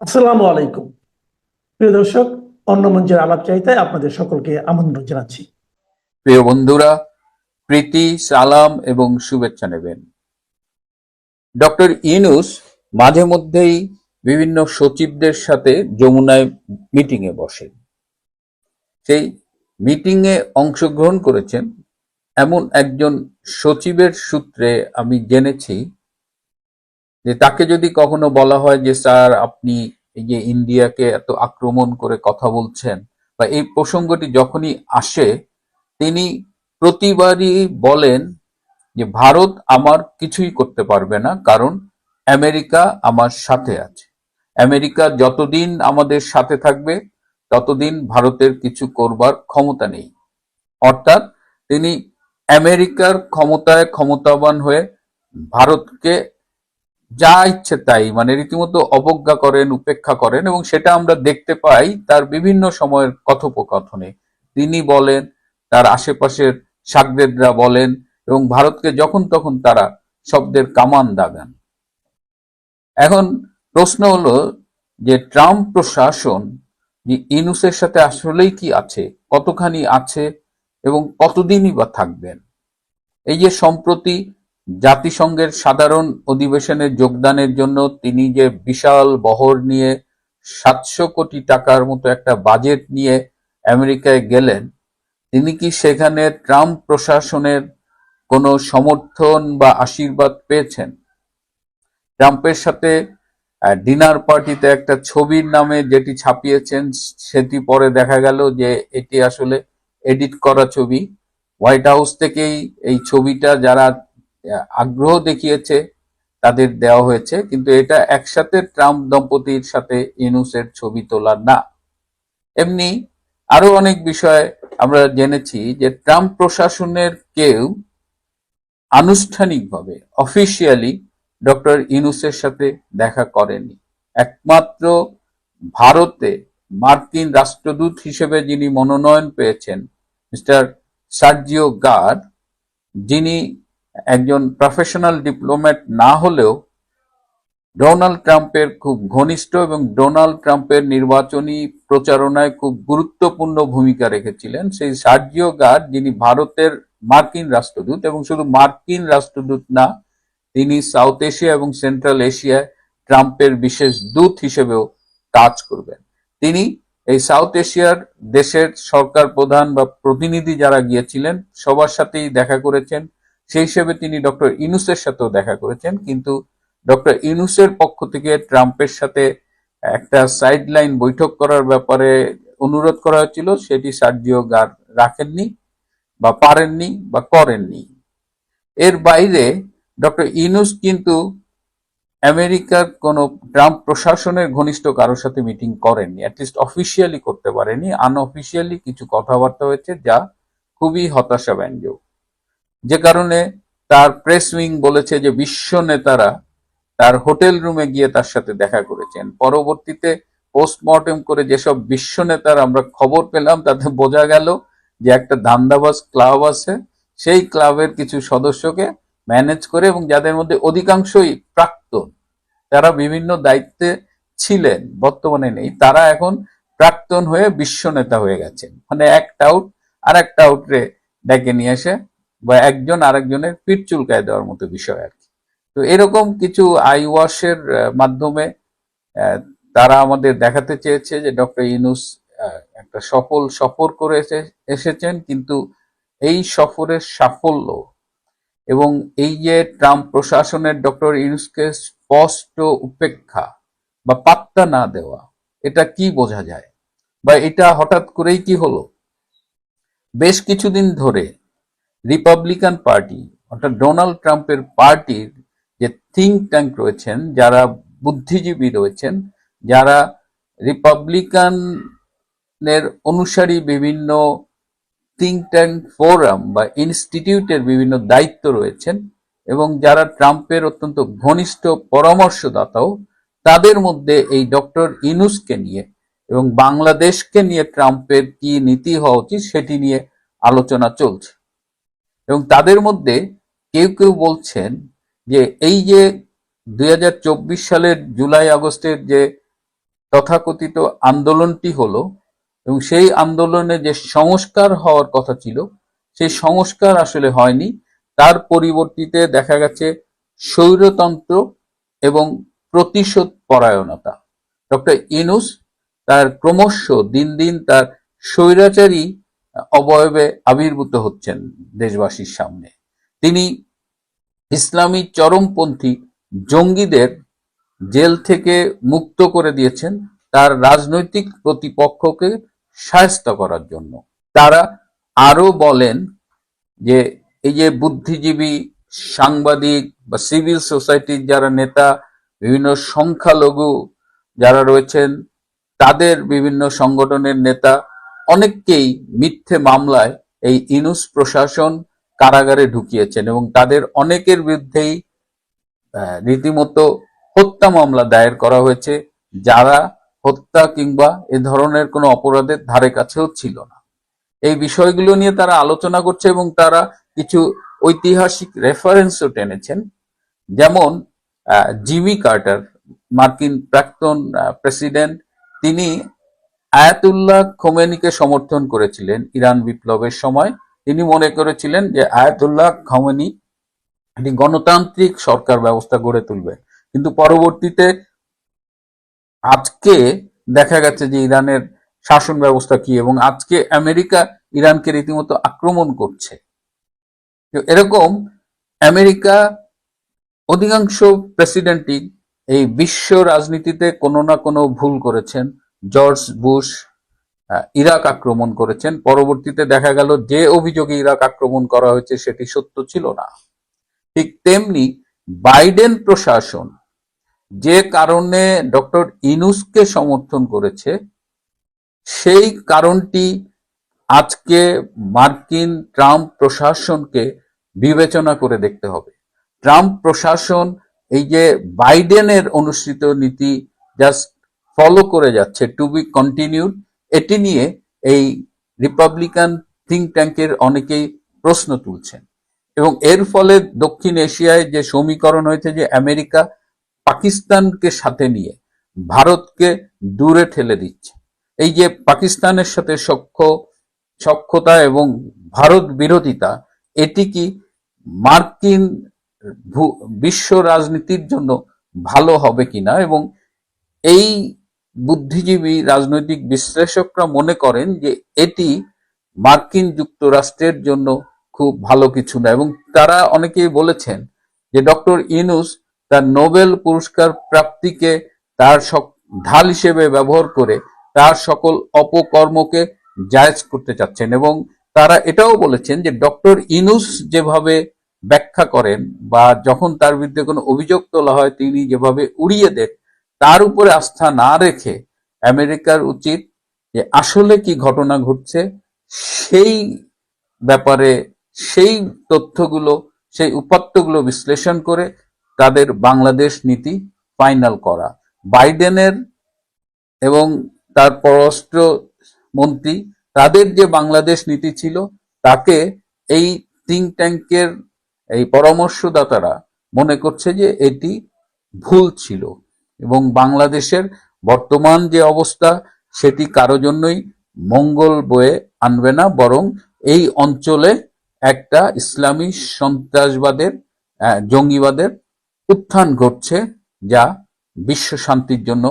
আসসালামু আলাইকুম। প্রিয় দর্শক, অন্য মঞ্চের আলাপ চাইতে আপনাদের সকলকে আমন্ত্রণ জানাচ্ছি। প্রিয় বন্ধুরা, প্রীতি, সালাম এবং শুভেচ্ছা নেবেন। ডক্টর ইনুস মাঝে মধ্যেই বিভিন্ন সচিবদের সাথে যমুনায় মিটিং এ বসেন। সেই মিটিং এ অংশগ্রহণ করেছেন এমন একজন সচিবের সূত্রে আমি জেনেছি যে তাকে যদি কখনো বলা হয় যে, স্যার, আপনি এই যে ইন্ডিয়াকে এত আক্রমণ করে কথা বলছেন, বা এই প্রসঙ্গটি যখনই আসে, তিনি প্রতিবারই বলেন যে, ভারত আমার কিছুই করতে পারবে না, কারণ আমেরিকা আমার সাথে আছে। আমেরিকা যতদিন আমাদের সাথে থাকবে, ততদিন ভারতের কিছু করবার ক্ষমতা নেই। অর্থাৎ তিনি আমেরিকার ক্ষমতায় ক্ষমতাবান হয়ে ভারতকে যা ইচ্ছে তাই মানে রীতিমতো অবজ্ঞা করেন, উপেক্ষা করেন এবং সেটা আমরা দেখতে পাই তার বিভিন্ন সময়ের কথোপকথনে। তিনি বলেন, তার আশেপাশের সাগরেদরা বলেন এবং ভারতকে যখন তখন তারা শব্দের কামান দাগান। এখন প্রশ্ন হলো যে ট্রাম্প প্রশাসন, যে ইনুসের সাথে আসলেই কি আছে, কতখানি আছে এবং কতদিনই বা থাকবেন? এই যে সম্প্রতি জাতিসংঘের সাধারণ অধিবেশনে যোগদানের জন্য তিনি যে বিশাল বহর নিয়ে সাতশো কোটি টাকার মতো একটা বাজেট নিয়ে আমেরিকায় গেলেন, তিনি কি সেখানে ট্রাম্প প্রশাসনের কোনো সমর্থন বা আশীর্বাদ পেয়েছেন? ট্রাম্পের সাথে ডিনার পার্টিতে একটা ছবির নামে যেটি ছাপিয়েছেন, সেটি পরে দেখা গেল যে এটি আসলে এডিট করা ছবি। হোয়াইট হাউস থেকেই এই ছবিটা যারা আগ্রহ দেখিয়েছে, তাদের দেওয়া হয়েছে, কিন্তু এটা একসাথে ট্রাম্প দম্পতির সাথে ইনুসের ছবি তোলা না। এমনি আরও অনেক বিষয় আমরা জেনেছি যে ট্রাম্প প্রশাসনের কেউ আনুষ্ঠানিকভাবে অফিসিয়ালি ডক্টর ইনুসের সাথে দেখা করেনি। একমাত্র ভারতে মার্কিন রাষ্ট্রদূত হিসেবে যিনি মনোনয়ন পেয়েছেন, মিস্টার সার্জিও গার যিনি একজন প্রফেশনাল ডিপ্লোম্যাট না হলেও ডোনাল্ড ট্রাম্পের খুব ঘনিষ্ঠ এবং ডোনাল্ড ট্রাম্পের নির্বাচনী প্রচারণায় খুব গুরুত্বপূর্ণ ভূমিকা রেখেছিলেন সেই সার্জিও গার্ড যিনি ভারতের মার্কিন রাষ্ট্রদূত এবং শুধু মার্কিন রাষ্ট্রদূত না, তিনি সাউথ এশিয়া এবং সেন্ট্রাল এশিয়ায় ট্রাম্পের বিশেষ দূত হিসেবেও কাজ করবেন। তিনি এই সাউথ এশিয়ার দেশের সরকার প্রধান বা প্রতিনিধি যারা গিয়েছিলেন, সবার সাথেই দেখা করেছেন। সেই হিসেবে তিনি ডক্টর ইনুসের সাথেও দেখা করেছেন, কিন্তু ডক্টর ইনুসের পক্ষ থেকে ট্রাম্পের সাথে একটা সাইড লাইন বৈঠক করার ব্যাপারে অনুরোধ করা হয়েছিল, সেটি সার্জিও গার রাখেননি বা পারেননি বা করেননি। এর বাইরে ডক্টর ইনুস কিন্তু আমেরিকার কোন ট্রাম্প প্রশাসনের ঘনিষ্ঠ কারোর সাথে মিটিং করেননি অ্যাটলিস্ট অফিসিয়ালি করতে পারেনি আনঅফিসিয়ালি কিছু কথাবার্তা হয়েছে যা খুবই হতাশাব্যঞ্জক। যে কারণে তার প্রেস উইং বলেছে যে বিশ্ব নেতারা তার হোটেল রুমে গিয়ে তার সাথে দেখা করেছেন। পরবর্তীতে পোস্টমর্টেম করে যেসব বিশ্ব নেতার আমরা খবর পেলাম, তাতে বোঝা গেল যে একটা ধান্দাবাজ ক্লাব আছে, সেই ক্লাবের কিছু সদস্যকে ম্যানেজ করে এবং যাদের মধ্যে অধিকাংশই প্রাক্তন, তারা বিভিন্ন দায়িত্বে ছিলেন, বর্তমানে নেই। তারা এখন প্রাক্তন হয়ে বিশ্ব নেতা হয়ে গেছেন। মানে একটা আউট আর একটা আউটরে ডেকে নিয়ে এসে বা একজন আরেকজনের পিঠ চুলকায় দেওয়ার মতো বিষয় আর কি। তো এরকম কিছু আই ওয়াশের মাধ্যমে তারা আমাদের দেখাতে চেয়েছে যে ডক্টর ইনুস একটা সফল সফর করে এসেছেন, কিন্তু এই সফরের সাফল্য এবং এই যে ট্রাম্প প্রশাসনের ডক্টর ইনুসকে স্পষ্ট উপেক্ষা বা পাত্তা না দেওয়া, এটা কি বোঝা যায়? বা এটা হঠাৎ করেই কি হলো? বেশ কিছুদিন ধরে রিপাবলিকান পার্টি অর্থাৎ ডোনাল্ড ট্রাম্পের পার্টির যে থিঙ্ক ট্যাঙ্ক রয়েছেন, যারা বুদ্ধিজীবী রয়েছেন, যারা রিপাবলিকানের অনুসারী বিভিন্ন থিঙ্ক ট্যাঙ্ক ফোরাম বা ইনস্টিটিউটের বিভিন্ন দায়িত্ব রয়েছেন এবং যারা ট্রাম্পের অত্যন্ত ঘনিষ্ঠ পরামর্শদাতাও, তাদের মধ্যে এই ডক্টর ইনুসকে নিয়ে এবং বাংলাদেশকে নিয়ে ট্রাম্পের কি নীতি হওয়া উচিত সেটি নিয়ে আলোচনা চলছে। এবং তাদের মধ্যে কেউ কেউ বলছেন যে এই যে দুই হাজার চব্বিশ সালের জুলাই আগস্টের যে তথাকথিত আন্দোলনটি হলো এবং সেই আন্দোলনে যে সংস্কার হওয়ার কথা ছিল, সেই সংস্কার আসলে হয়নি। তার পরিবর্তিতে দেখা গেছে স্বৈরতন্ত্র এবং প্রতিশোধ পরায়ণতা ডক্টর ইনুস তার ক্রমশ দিন দিন তার স্বৈরাচারী অবয়বে আবির্ভূত হচ্ছেন দেশবাসীর সামনে। তিনি ইসলামী চরমপন্থী জঙ্গিদের জেল থেকে মুক্ত করে দিয়েছেন তার রাজনৈতিক প্রতিপক্ষকে সায়স্ত করার জন্য। তারা আরও বলেন যে, এই যে বুদ্ধিজীবী সাংবাদিক বা সিভিল সোসাইটির যারা নেতা, বিভিন্ন সংখ্যালঘু যারা রয়েছেন, তাদের বিভিন্ন সংগঠনের নেতা অনেককেই মিথ্যে মামলায় এই ইনুস প্রশাসন কারাগারে ঢুকিয়েছেন এবং তাদের অনেকের বিরুদ্ধেই রীতিমতো হত্যা মামলা দায়ের করা হয়েছে। যারা হত্যা কিংবা এ ধরনের কোনো অপরাধের ধারে কাছেও ছিল না। এই বিষয়গুলো নিয়ে তারা আলোচনা করছে এবং তারা কিছু ঐতিহাসিক রেফারেন্সও টেনেছেন। যেমন জিমি কার্টার, মার্কিন প্রাক্তন প্রেসিডেন্ট, তিনি আয়াতুল্লাহ খোমেনিকে সমর্থন করেছিলেন ইরান বিপ্লবের সময়। তিনি মনে করেছিলেন যে আয়াতুল্লাহ খোমেনি একটি গণতান্ত্রিক সরকার ব্যবস্থা গড়ে তুলবে। কিন্তু পরবর্তীতে আজকে দেখা গেছে যে ইরানের শাসন ব্যবস্থা কি এবং আজকে আমেরিকা ইরানকে রীতিমতো আক্রমণ করছে। এরকম আমেরিকা অধিকাংশ প্রেসিডেন্টই এই বিশ্ব রাজনীতিতে কোনো না কোনো ভুল করেছেন। জর্জ বুশ ইরাক আক্রমণ করেছেন। পরবর্তীতে দেখা গেল যে অভিযোগে ইরাক আক্রমণ করা হয়েছে সেটি সত্য ছিল না। ঠিক তেমনি বাইডেন প্রশাসন যে কারণে ডক্টর ইনুসকে সমর্থন করেছে, সেই কারণটি আজকে মার্কিন ট্রাম্প প্রশাসনকে বিবেচনা করে দেখতে হবে। ট্রাম্প প্রশাসন এই যে বাইডেনের অনুসৃত নীতি, জাস্ট ফলো করে যাচ্ছে টু বি কন্টিনিউড এটি নিয়ে এই রিপাবলিকান থিঙ্ক ট্যাঙ্কের অনেকেই প্রশ্ন তুলছেন। এবং এর ফলে দক্ষিণ এশিয়ায় যে সমীকরণ হয়েছে যে আমেরিকা, পাকিস্তানকে সাথে নিয়ে ভারতকে দূরে ঠেলে দিচ্ছে। এই যে পাকিস্তানের সাথে সখ্য সক্ষতা এবং ভারত বিরোধিতা, এটি কি মার্কিন বিশ্ব রাজনীতির জন্য ভালো হবে কিনা? এবং এই বুদ্ধিজীবী রাজনৈতিক বিশ্লেষকরা মনে করেন যে এটি মার্কিন যুক্তরাষ্ট্রের জন্য খুব ভালো কিছু না। এবং তারা অনেকেই বলেছেন যে ডক্টর ইনুস তার নোবেল পুরস্কার প্রাপ্তিকে তার ঢাল হিসেবে ব্যবহার করে তার সকল অপকর্মকে জায়েজ করতে চাচ্ছেন। এবং তারা এটাও বলেছেন যে ডক্টর ইনুস যেভাবে ব্যাখ্যা করেন বা যখন তার বিরুদ্ধে কোনো অভিযোগ তোলা হয়, তিনি যেভাবে উড়িয়ে দেন তার উপরে আস্থা না রেখে আমেরিকার উচিত যে আসলে কি ঘটনা ঘটছে, সেই ব্যাপারে সেই তথ্যগুলো, সেই উপাত্তগুলো বিশ্লেষণ করে তাদের বাংলাদেশ নীতি ফাইনাল করা। বাইডেনের এবং তার পররাষ্ট্র মন্ত্রী তাদের যে বাংলাদেশ নীতি ছিল, তাকে এই থিঙ্ক ট্যাঙ্কের এই পরামর্শদাতারা মনে করছে যে এটি ভুল ছিল। এবং বাংলাদেশের বর্তমান যে অবস্থা, সেটি কারও জন্যই মঙ্গল বয়ে আনবে না, বরং এই অঞ্চলে একটা ইসলামী সন্ত্রাসবাদের জঙ্গিবাদের উত্থান ঘটছে যা বিশ্ব শান্তির জন্য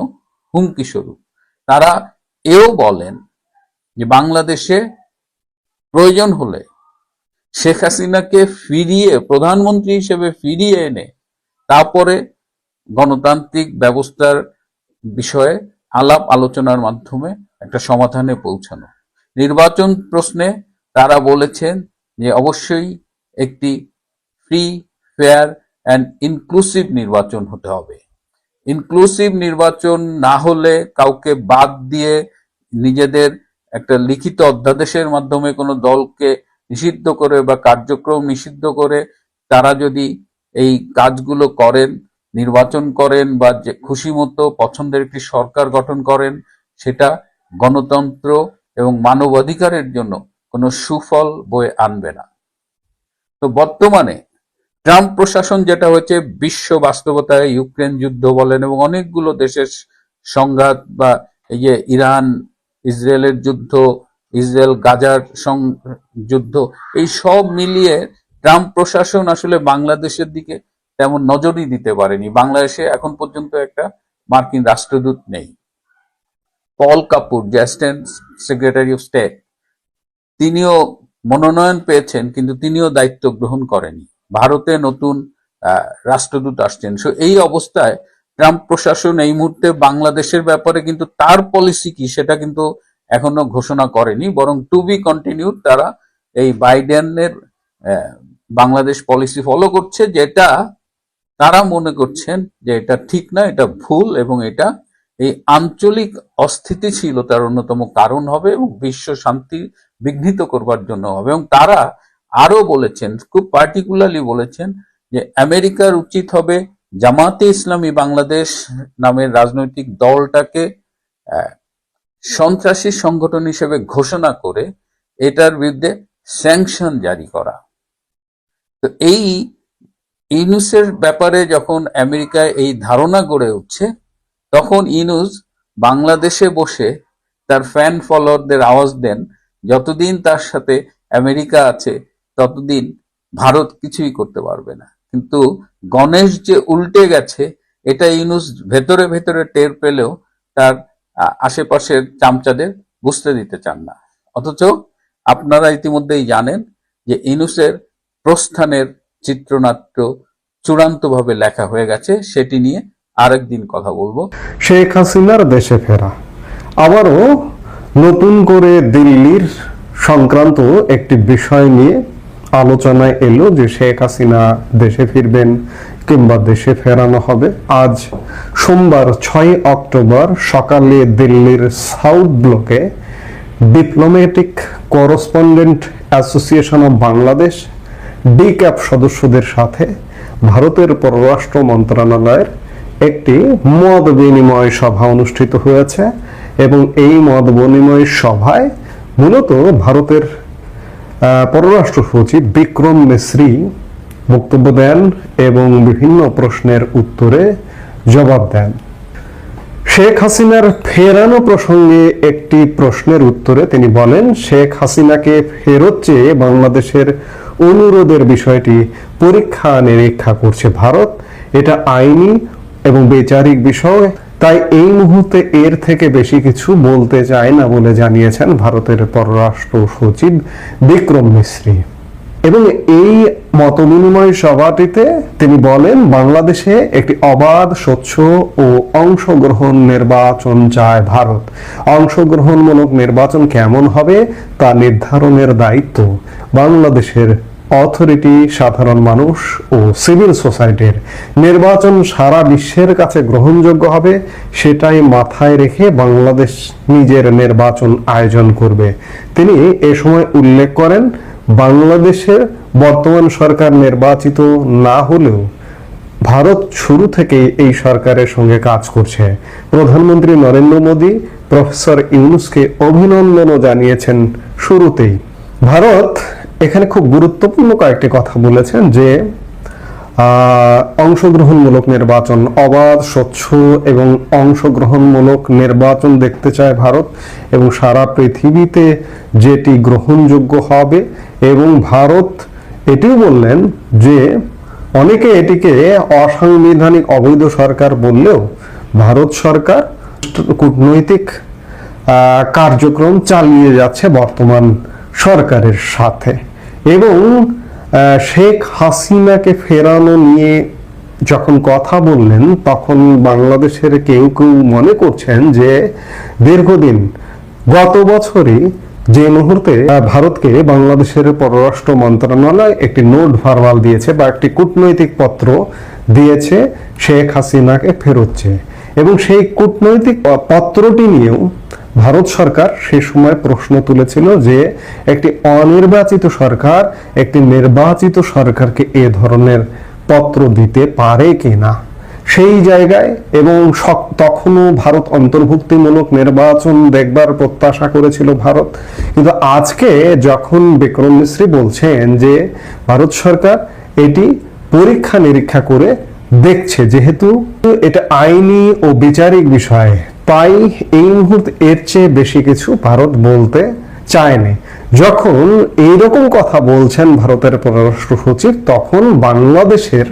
হুমকি স্বরূপ তারা এও বলেন যে বাংলাদেশে প্রয়োজন হলে শেখ হাসিনাকে ফিরিয়ে, প্রধানমন্ত্রী হিসেবে ফিরিয়ে এনে, তারপরে গণতান্ত্রিক ব্যবস্থার বিষয়ে আলাপ আলোচনার মাধ্যমে একটা সমাধানে পৌঁছানো। নির্বাচন প্রশ্নে তারা বলেছেন যে অবশ্যই একটি ফ্রি ফেয়ার অ্যান্ড ইনক্লুসিভ নির্বাচন হতে হবে। ইনক্লুসিভ নির্বাচন না হলে কাউকে বাদ দিয়ে নিজেদের একটা লিখিত অধ্যাদেশের মাধ্যমে কোনো দলকে নিষিদ্ধ করে বা কার্যক্রম নিষিদ্ধ করে তারা যদি এই কাজগুলো করেন নির্বাচন করেন বা যে খুশি মতো পছন্দের একটি সরকার গঠন করেন, সেটা গণতন্ত্র এবং মানবাধিকারের জন্য কোনো সুফল বয়ে আনবে না। তো বর্তমানে ট্রাম্প প্রশাসন যেটা হয়েছে, বিশ্ব বাস্তবতায় ইউক্রেন যুদ্ধ বলেন এবং অনেকগুলো দেশের সংঘাত বা এই যে ইরান, ইসরায়েলের যুদ্ধ, ইসরায়েল গাজার যুদ্ধ, এই সব মিলিয়ে ট্রাম্প প্রশাসন আসলে বাংলাদেশের দিকে তেমন নজরই দিতে পারেনি। বাংলাদেশে এখন পর্যন্ত একটা মার্কিন রাষ্ট্রদূত নেই। Paul Kapur assistant secretary of state, তিনিও মনোনয়ন পেয়েছেন, কিন্তু তিনিও দায়িত্ব গ্রহণ করেনি ভারতে নতুন রাষ্ট্রদূত আসছেন। সো এই অবস্থায় ট্রাম্প প্রশাসন এই মুহূর্তে বাংলাদেশের ব্যাপারে কিন্তু তার পলিসি কি সেটা কিন্তু এখনও ঘোষণা করেনি, বরং টু বি কন্টিনিউড তারা এই বাইডেনের বাংলাদেশ পলিসি ফলো করছে, যেটা তারা মনে করছেন যে এটা ঠিক না, এটা ভুল এবং এটা এই আঞ্চলিক অস্থিতিশীলতার অন্যতম কারণ হবে এবং বিশ্ব শান্তি বিঘ্নিত করবার জন্য হবে। এবং তারা আরও বলেছেন, খুব পার্টিকুলারলি বলেছেন যে আমেরিকার উচিত হবে জামাতে ইসলামী বাংলাদেশ নামের রাজনৈতিক দলটাকে সন্ত্রাসী সংগঠন হিসেবে ঘোষণা করে এটার বিরুদ্ধে স্যাংশন জারি করা। তো এই ইনুসের ব্যাপারে যখন আমেরিকায় এই ধারণা গড়ে উঠছে, তখন ইনুস বাংলাদেশে বসে তার ফ্যান ফলোয়ারদের আওয়াজ দেন, যতদিন তার সাথে আমেরিকা আছে, ততদিন ভারত কিছুই করতে পারবে না। কিন্তু গণেশ যে উল্টে গেছে, এটা ইনুস ভেতরে ভেতরে টের পেলেও তার আশেপাশের চামচাদের বুঝতে দিতে চান না। অথচ আপনারা ইতিমধ্যেই জানেন যে ইনুসের প্রস্থানের চিত্রনাট্য চূড়ান্তভাবে লেখা হয়ে গেছে, সেটি নিয়ে আরেকদিন কথা বলব। শেখ হাসিনার দেশে ফেরা। আবারও নতুন করে দিল্লির সংক্রান্ত একটি বিষয় নিয়ে আলোচনায় এলো যে শেখ হাসিনা দেশে ফিরবেন কিংবা দেশে ফেরানো হবে। আজ সোমবার ছয় অক্টোবর সকালে দিল্লির South Block diplomatic correspondent association of Bangladesh ডিক্যাপ সদস্যদের সাথে ভারতের পররাষ্ট্র মন্ত্রণালয়ের একটি মত বিনিময় সভা অনুষ্ঠিত হয়েছে এবং এই মত বিনিময় সভায় মূলত ভারতের পররাষ্ট্র সচিব বিক্রম মিশ্রি বক্তব্য দেন এবং বিভিন্ন প্রশ্নের উত্তরে জবাব দেন। শেখ হাসিনার ফেরানো প্রসঙ্গে একটি প্রশ্নের উত্তরে তিনি বলেন, শেখ হাসিনাকে ফেরত চেয়ে বাংলাদেশের অনুরোধের বিষয়টি পরীক্ষা নিরীক্ষা করছে ভারত। এটা আইনি এবং বিচারিক বিষয়, তাই এই মুহূর্তে এর থেকে বেশি কিছু বলতে চায় না বলে জানিয়েছেন ভারতের পররাষ্ট্র সচিব বিক্রম মিশ্রি এবং এই মতবিনিময় সভাটিতে তিনি বলেন, বাংলাদেশে একটি অবাধ, স্বচ্ছ ও অংশগ্রহণ নির্বাচন চায় ভারত। অংশগ্রহণমূলক নির্বাচন কেমন হবে তা নির্ধারণের দায়িত্ব বাংলাদেশের অথরিটি, সাধারণ মানুষ ও সিভিল সোসাইটির। নির্বাচন সারা বিশ্বের কাছে গ্রহণযোগ্য হবে, সেটাই মাথায় রেখে বাংলাদেশ নিজের নির্বাচন আয়োজন করবে। তিনি এ সময় উল্লেখ করেন বাংলাদেশের বর্তমান সরকার নির্বাচিত না হলেও ভারত শুরু থেকেই এই সরকারের সঙ্গে কাজ করছে। প্রধানমন্ত্রী নরেন্দ্র মোদী, প্রফেসর ইউনুসকে অভিনন্দনও জানিয়েছেন শুরুতেই। ভারত এখানে খুব গুরুত্বপূর্ণ কয়েকটি কথা বলেছেন যে অংশগ্রহণমূলক নির্বাচন অবাধ, স্বচ্ছ এবং অংশগ্রহণমূলক নির্বাচন দেখতে চায় ভারত এবং সারা পৃথিবীতে যেটি গ্রহণযোগ্য হবে এবং ভারত এটিও বললেন যে অনেকে এটিকে অসাংবিধানিক অবৈধ সরকার বললেও ভারত সরকার কূটনৈতিক কার্যক্রম চালিয়ে যাচ্ছে বর্তমান সরকারের সাথে। এবং শেখ হাসিনাকে ফেরানো নিয়ে যখন কথা বললেন, তখন বাংলাদেশের কেউ কেউ মনে করছেন যে দীর্ঘদিন, গত বছরই যে মুহূর্তে ভারতকে বাংলাদেশের পররাষ্ট্র মন্ত্রণালয় একটি নোট ভারবাল দিয়েছে বা একটি কূটনৈতিক পত্র দিয়েছে, শেখ হাসিনাকে ফেরত চেয়ে এবং সেই কূটনৈতিক পত্রটি নিয়েও ভারত সরকার সে সময় প্রশ্ন তুলেছিল যে একটি অনির্বাচিত সরকার একটি নির্বাচিত সরকারকে এ ধরনের পত্র দিতে পারে কিনা। সেই জায়গায় এবং তখনও ভারত অন্তর্ভুক্তিমূলক নির্বাচন দেখবার প্রত্যাশা করেছিল ভারত। কিন্তু আজকে যখন বিক্রম মিশ্রি বলছেন যে, ভারত সরকার এটি পরীক্ষা নিরীক্ষা করে দেখছে, যেহেতু এটা আইনি ও বিচারিক বিষয়, তাই এই মুহূর্তে এর চেয়ে বেশি কিছু ভারত বলতে চায়নি। যখন এইরকম কথা বলছেন ভারতের পররাষ্ট্র সচিব, তখন বাংলাদেশের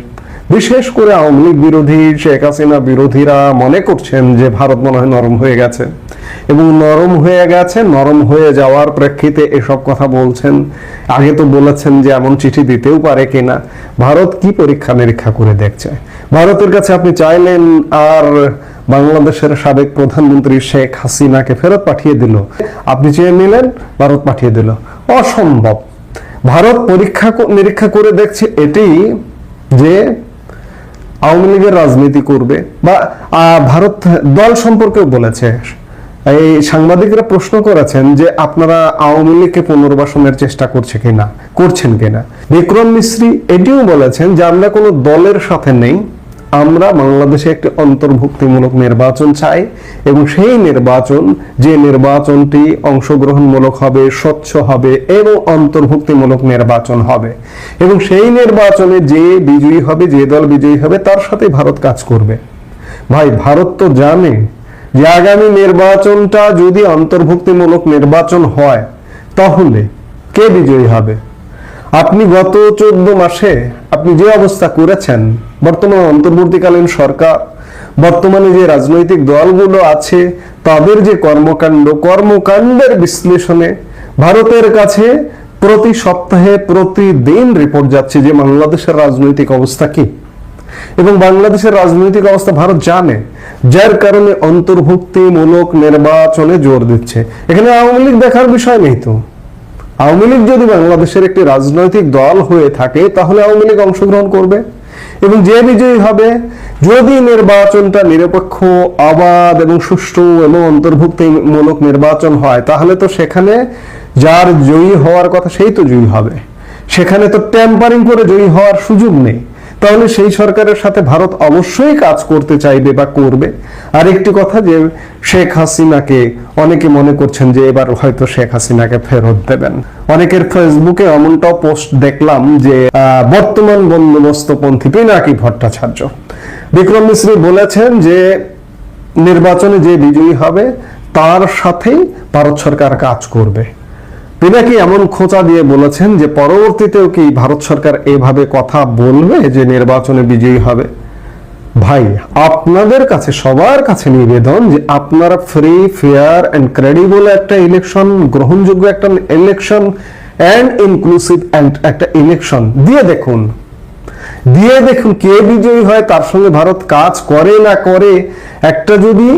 বিশেষ করে আওয়ামী লীগ বিরোধী, শেখ হাসিনা বিরোধীরা মনে করছেন যে ভারত মনে হয় নরম হয়ে গেছে। এবং নরম হয়ে গেছে, নরম হয়ে যাওয়ার প্রেক্ষিতে এসব কথা বলছেন। আগে তো বলেছেন যে এমন চিঠি দিতেও পারে কিনা। ভারত কি পরীক্ষা নিরীক্ষা করে দেখছে? ভারতের কাছে আপনি চাইলেন আর বাংলাদেশের সাবেক প্রধানমন্ত্রী শেখ হাসিনাকে ফেরত পাঠিয়ে দিল। আপনি চেয়ে নিলেন, ভারত পাঠিয়ে দিল। অসম্ভব। ভারত পরীক্ষা নিরীক্ষা করে দেখছে এটি যে আওয়ামী লীগের রাজনীতি করবে বা ভারত দল সম্পর্কেও বলেছে। এই সাংবাদিকরা প্রশ্ন করেছেন যে আপনারা আওয়ামী লীগকে পুনর্বাসনের চেষ্টা করছে কিনা, করছেন কিনা। বিক্রম মিশ্রী এটিও বলেছেন যে আমরা কোনো দলের সাথে নেই আমরা বাংলাদেশে একটি অন্তর্ভুক্তিমূলক নির্বাচন চাই এবং সেই নির্বাচন, যে নির্বাচনটি অংশগ্রহণমূলক হবে, স্বচ্ছ হবে এবং অন্তর্ভুক্তিমূলক নির্বাচন হবে। এবং সেই নির্বাচনে যে বিজয়ী হবে, যে দল বিজয়ী হবে, তার সাথে ভারত কাজ করবে। ভাই, ভারত তো জানে যে আগামী নির্বাচনটা যদি অন্তর্ভুক্তিমূলক নির্বাচন হয়, তাহলে কে বিজয়ী হবে? আপনি গত চোদ্দ মাসে আপনি যে অবস্থা করেছেন বর্তমান অন্তর্বর্তীকালীন সরকার, বর্তমানে যে রাজনৈতিক দলগুলো আছে, তাদের যে কর্মকাণ্ড, কর্মকাণ্ডের বিশ্লেষণে ভারতের কাছে প্রতি সপ্তাহে প্রতিদিন রিপোর্ট যাচ্ছে যে বাংলাদেশের রাজনৈতিক অবস্থা কি? এবং বাংলাদেশের রাজনৈতিক অবস্থা ভারত জানে, যার কারণে অন্তর্ভুক্তিমূলক নির্বাচনে জোর দিচ্ছে। এখানে আওয়ামী লীগ দেখার বিষয় নেই তো। আওয়ামী লীগ যদি বাংলাদেশের একটি রাজনৈতিক দল হয়ে থাকে, তাহলে আওয়ামী লীগ অংশগ্রহণ করবে। এবং যে বিজয়ী হবে, যদি নির্বাচনটা নিরপেক্ষ অবাধ এবং সুষ্ঠু এবং অন্তর্ভুক্তিমূলক নির্বাচন হয়, তাহলে তো সেখানে যার জয়ী হওয়ার কথা সেই তো জয়ী হবে। সেখানে তো ট্যাম্পারিং করে জয়ী হওয়ার সুযোগ নেই। তাহলে সেই সরকারের সাথে ভারত অবশ্যই কাজ করতে চাইবে বা করবে। আর একটি কথা যে, শেখ হাসিনাকে অনেকে মনে করছেন যে এবার হয়তো শেখ হাসিনাকে ফেরত দেবেন। অনেকের ফেসবুকে এমনটাও পোস্ট দেখলাম যে বর্তমান বন্দোবস্তপন্থী পিনাকি ভট্টাচার্য। বিক্রম মিশ্রি বলেছেন যে, নির্বাচনে যে বিজয়ী হবে, তার সাথেই ভারত সরকার কাজ করবে। পিনাকি এমন খোঁচা দিয়ে বলেছেন যে পরবর্তীতেও কি ভারত সরকার এভাবে কথা বলবে যে নির্বাচনে বিজয়ী হবে? ভাই, আপনাদের কাছে, সবার কাছে নিবেদন যে আপনারা ফ্রি ফেয়ার অ্যান্ড ক্রেডিবল একটা ইলেকশন গ্রহণযোগ্য একটা ইলেকশন অ্যান্ড ইনক্লুসিভ অ্যান্ড একটা ইলেকশন দিয়ে দেখুন। দিয়ে দেখুন কে বিজয়ী হয়, তার সঙ্গে ভারত কাজ করে না করে একটা যদি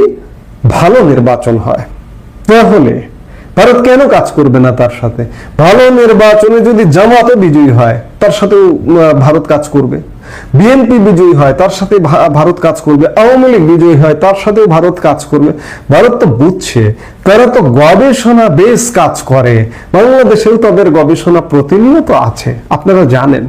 ভালো নির্বাচন হয়, তাহলে ভারত কেন কাজ করবে না তার সাথে? ভালো নির্বাচনে যদি জামাতে বিজয়ী হয়, তার সাথেও ভারত কাজ করবে। বিএনপি বিজয়ী হয়, তার সাথে ভারত কাজ করবে। আওয়ামী লীগ বিজয়ী হয়, তার সাথেও ভারত কাজ করবে। ভারত তো বুঝছে, তারা তো গবেষণা বেশ কাজ করে। বাংলাদেশেও তাদের গবেষণা প্রতিনিয়ত আছে, আপনারা জানেন।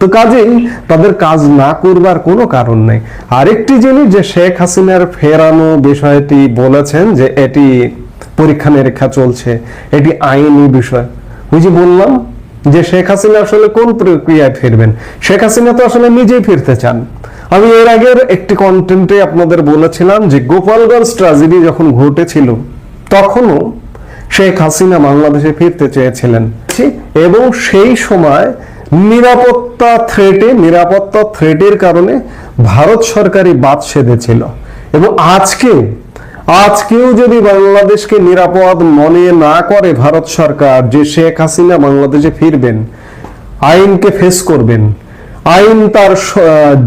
তো কাজেই তাদের কাজ না করবার কোনো কারণ নেই। আরেকটি জিনিস যে শেখ হাসিনার ফেরানো বিষয়টি বলেছেন যে এটি পরীক্ষা নিরীক্ষা চলছে, এটি আইনি বিষয়। ওই যে বললাম যে শেখ হাসিনা আসলে কোন প্রক্রিয়ায় ফিরবেন? শেখ হাসিনা তো আসলে নিজেই ফিরতে চান। আমি এর আগের একটি কন্টেন্টে আপনাদের বলেছিলাম যে গোপালগঞ্জ ট্রাজেডি যখন ঘটেছিল, তখনও শেখ হাসিনা বাংলাদেশে ফিরতে চেয়েছিলেন। এবং সেই সময় নিরাপত্তা থ্রেটে নিরাপত্তা থ্রেটের কারণে ভারত সরকারই বাদ সেধেছিল। এবং আজকেও আজকেও যদি বাংলাদেশকে নিরাপদ মনে না করে ভারত সরকার, যে শেখ হাসিনা বাংলাদেশে ফিরবেন, আইনকে ফেস করবেন, আইন তার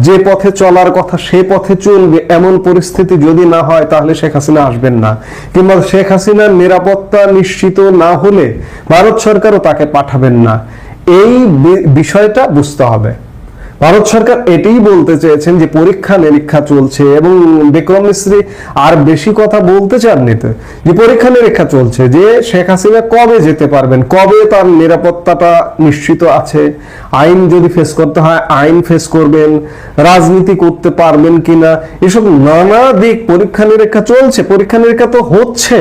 যে পথে চলার কথা সে পথে চলবে, এমন পরিস্থিতি যদি না হয়, তাহলে শেখ হাসিনা আসবেন না। কিংবা শেখ হাসিনার নিরাপত্তা নিশ্চিত না হলে ভারত সরকারও তাকে পাঠাবেন না। এই বিষয়টা বুঝতে হবে। ভারত সরকার এটাই বলতে চেয়েছেন যে পরীক্ষা নিরীক্ষা চলছে এবং বিক্রম মিস্ত্রি আর বেশি কথা বলতে চাননি তো, যে পরীক্ষা নিরীক্ষা চলছে, যে শেখ হাসিনা কবে যেতে পারবেন, কবে তার নিরাপত্তাটা নিশ্চিত আছে, আইন যদি ফেস করতে হয়, আইন ফেস করবেন, রাজনীতি করতে পারবেন কিনা, এসব নানা দিক পরীক্ষা নিরীক্ষা চলছে, পরীক্ষা নিরীক্ষা তো হচ্ছে,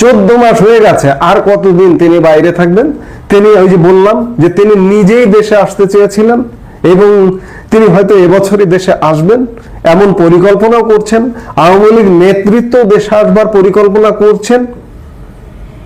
চোদ্দ মাস হয়ে গেছে, আর কতদিন তিনি বাইরে থাকবেন? তিনি ওই যে বললাম যে তিনি নিজেই দেশে আসতে চেয়েছিলেন এবং তিনি হয়তো এবছরই দেশে আসবেন, এমন পরিকল্পনাও করছেন, আওয়ামী লীগ নেতৃত্ব দেশে আসবার পরিকল্পনা করছেন।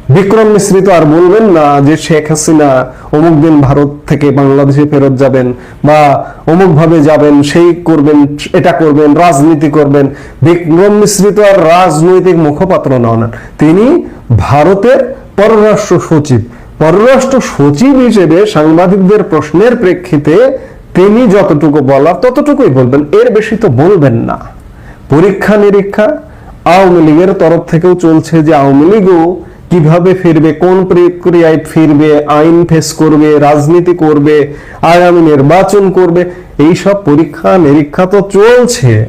বিক্রম মিশ্রি তো আর বলবেন না যে শেখ হাসিনা অমুক দিন ভারত থেকে বাংলাদেশে ফেরত যাবেন বা অমুক ভাবে যাবেন, সেই করবেন, এটা করবেন, রাজনীতি করবেন। বিক্রম মিশ্রি তো আর রাজনৈতিক মুখপাত্র নন। তিনি ভারতের পররাষ্ট্র সচিব। পররাষ্ট্র সচিব হিসেবে সাংবাদিকদের প্রশ্নের প্রেক্ষিতে তিনি যতটুকু বলার ততটুকুই বলবেন। এর বেশি তো বলবেন না। পরীক্ষা নিরীক্ষা আওয়ামী লীগের তরফ থেকেও চলছে যে আওয়ামী লীগও কীভাবে ফিরবে, কোন প্রক্রিয়ায় ফিরবে, আইন ফেস করবে, রাজনীতি করবে, আগামী নির্বাচন করবে এই সব পরীক্ষা নিরীক্ষা তো চলছে।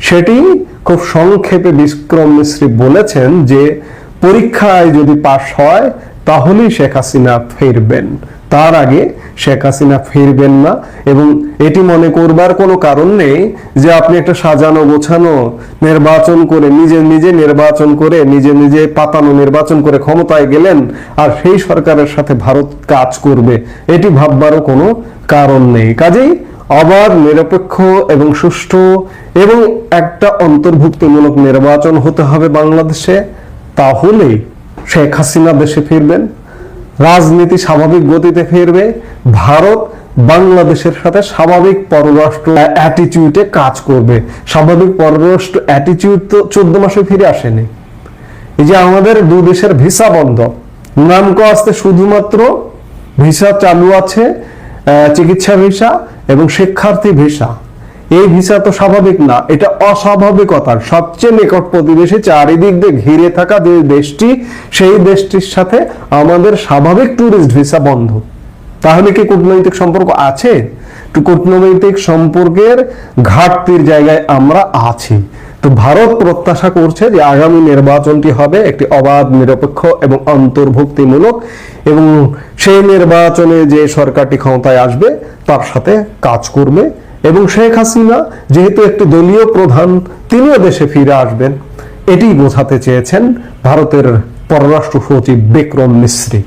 সেটি খুব সংক্ষেপে বিক্রম মিশ্রী বলেছেন যে, পরীক্ষায় যদি পাশ হয়, তাহলেই শেখ হাসিনা ফিরবেন। তার আগে শেখ হাসিনা ফিরবেন না। এবং এটি মনে করবার কোনো কারণ নেই যে আপনি একটা সাজানো গোছানো নির্বাচন করে নিজে নিজে নির্বাচন করে নিজে নিজে পাতানো নির্বাচন করে ক্ষমতায় গেলেন আর সেই সরকারের সাথে ভারত কাজ করবে। এটি ভাববারও কোনো কারণ নেই। কাজেই অবাধ, নিরপেক্ষ এবং সুষ্ঠু এবং একটা অন্তর্ভুক্তিমূলক নির্বাচন হতে হবে বাংলাদেশে। তাহলেই শেখ হাসিনা দেশে ফিরবেন। রাজনীতি স্বাভাবিক গতিতে ফিরবে, ভারত বাংলাদেশের সাথে স্বাভাবিক পররাষ্ট্র অ্যাটিটিউডে কাজ করবে। স্বাভাবিক পররাষ্ট্র অ্যাটিটিউড তো চোদ্দ মাসে ফিরে আসেনি। এই যে আমাদের দু দেশের ভিসা বন্ধ, নামকো আসতে শুধুমাত্র ভিসা চালু আছে চিকিৎসা ভিসা এবং শিক্ষার্থী ভিসা। এই ভিসা তো স্বাভাবিক না, এটা অস্বাভাবিকতার। সবচেয়ে নিকট প্রতিবেশী চারিদিক দিয়ে ঘিরে থাকা যে দেশটি, সেই দেশটির সাথে আমাদের স্বাভাবিক ট্যুরিস্ট ভিসা বন্ধ। তাহলে কি কূটনৈতিক সম্পর্ক আছে? কূটনৈতিক সম্পর্কের ঘাটতির জায়গায় আমরা আছি। তো ভারত প্রত্যাশা করছে যে আগামী নির্বাচনটি হবে একটি অবাধ, নিরপেক্ষ এবং অন্তর্ভুক্তিমূলক এবং সেই নির্বাচনে যে সরকারটি ক্ষমতায় আসবে, তার সাথে কাজ করবে এবং শেখ হাসিনা যেহেতু একটি দলীয় প্রধান, তিনিও দেশে ফিরে আসবেন। এটি বোঝাতে চেয়েছেন ভারতের পররাষ্ট্র সচিব বিক্রম মিশ্রী